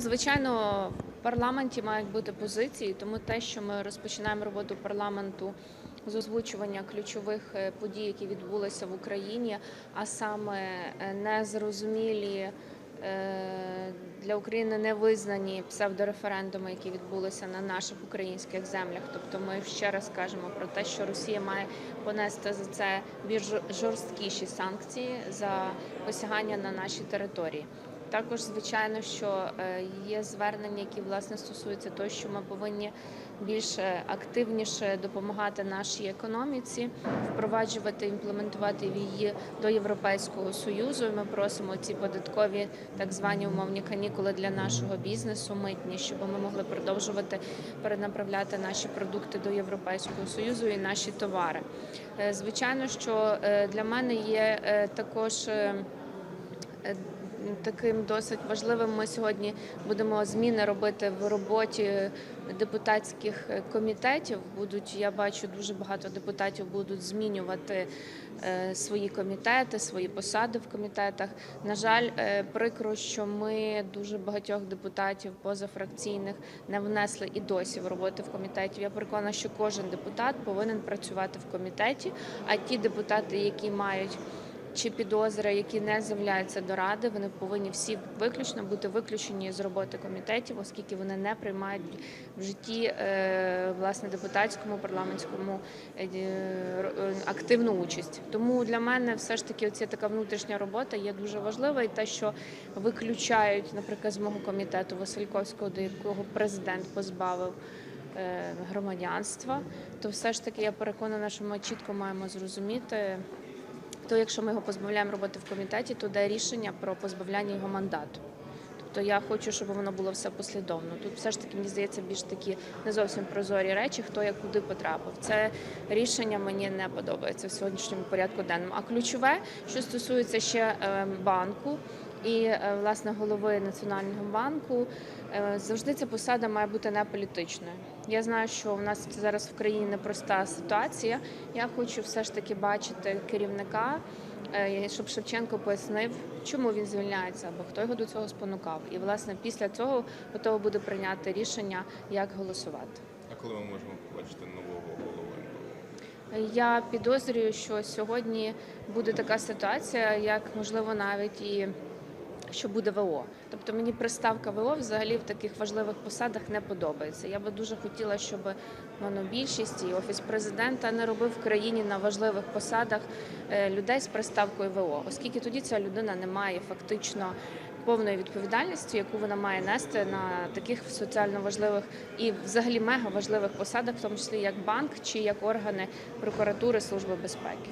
звичайно, в парламенті мають бути позиції, тому те, що ми розпочинаємо роботу парламенту з озвучування ключових е, подій, які відбулися в Україні, а саме е, незрозумілі е, для України невизнані псевдореферендуми, які відбулися на наших українських землях. Тобто, ми ще раз кажемо про те, що Росія має понести за це більш жорсткіші санкції за посягання на наші території. Також, звичайно, що е, є звернення, які власне стосуються того, що ми повинні більше активніше допомагати нашій економіці, впроваджувати, імплементувати її до Європейського союзу. Ми просимо ці податкові так звані умовні канікули для нашого бізнесу, митні, щоб ми могли продовжувати перенаправляти наші продукти до Європейського союзу і наші товари. Е, Звичайно, що е, для мене є е, також. Таким досить важливим ми сьогодні будемо зміни робити в роботі депутатських е, комітетів. Будуть я бачу, дуже багато депутатів будуть змінювати е, свої комітети, свої посади в комітетах. На жаль, е, прикро, що ми дуже багатьох депутатів позафракційних не внесли і досі в роботи в комітеті. Я переконана, що кожен депутат повинен працювати в комітеті. А ті депутати, які мають чи підозри, які не з'являються до ради, вони повинні всі виключно бути виключені з роботи комітетів, оскільки вони не приймають в житті е, власне депутатському парламентському е, е, активну участь. Тому для мене все ж таки оця така внутрішня робота є дуже важлива, і те, що виключають, наприклад, з мого комітету Васильковського, до якого президент позбавив. Громадянства, то все ж таки я переконана, що ми чітко маємо зрозуміти, то якщо ми його позбавляємо роботи в комітеті, то де рішення про позбавляння його мандату. Тобто я хочу, щоб воно було все послідовно. Тут все ж таки мені здається більш такі не зовсім прозорі речі, хто як куди потрапив. Це рішення мені не подобається в сьогоднішньому порядку денному. А ключове, що стосується ще е, банку і е, власне голови національного банку, е, завжди ця посада має бути не політичною. Я знаю, що в нас зараз в країні непроста ситуація. Я хочу все ж таки бачити керівника. е, Щоб Шевченко пояснив, чому він звільняється, або хто його до цього спонукав. І власне після цього готово буде прийняти рішення, як голосувати. А коли ми можемо побачити нового голову Я підозрюю, що сьогодні буде така ситуація, як можливо навіть і що буде ВО. Тобто мені приставка ВО взагалі в таких важливих посадах не подобається. Я би дуже хотіла, щоб монобільшість і офіс президента не робив в країні на важливих посадах е, людей з приставкою ВО, оскільки тоді ця людина не має фактично. Повної відповідальності, яку вона має нести на таких соціально важливих і взагалі мега важливих посадах, в тому числі як банк чи як органи прокуратури служби безпеки.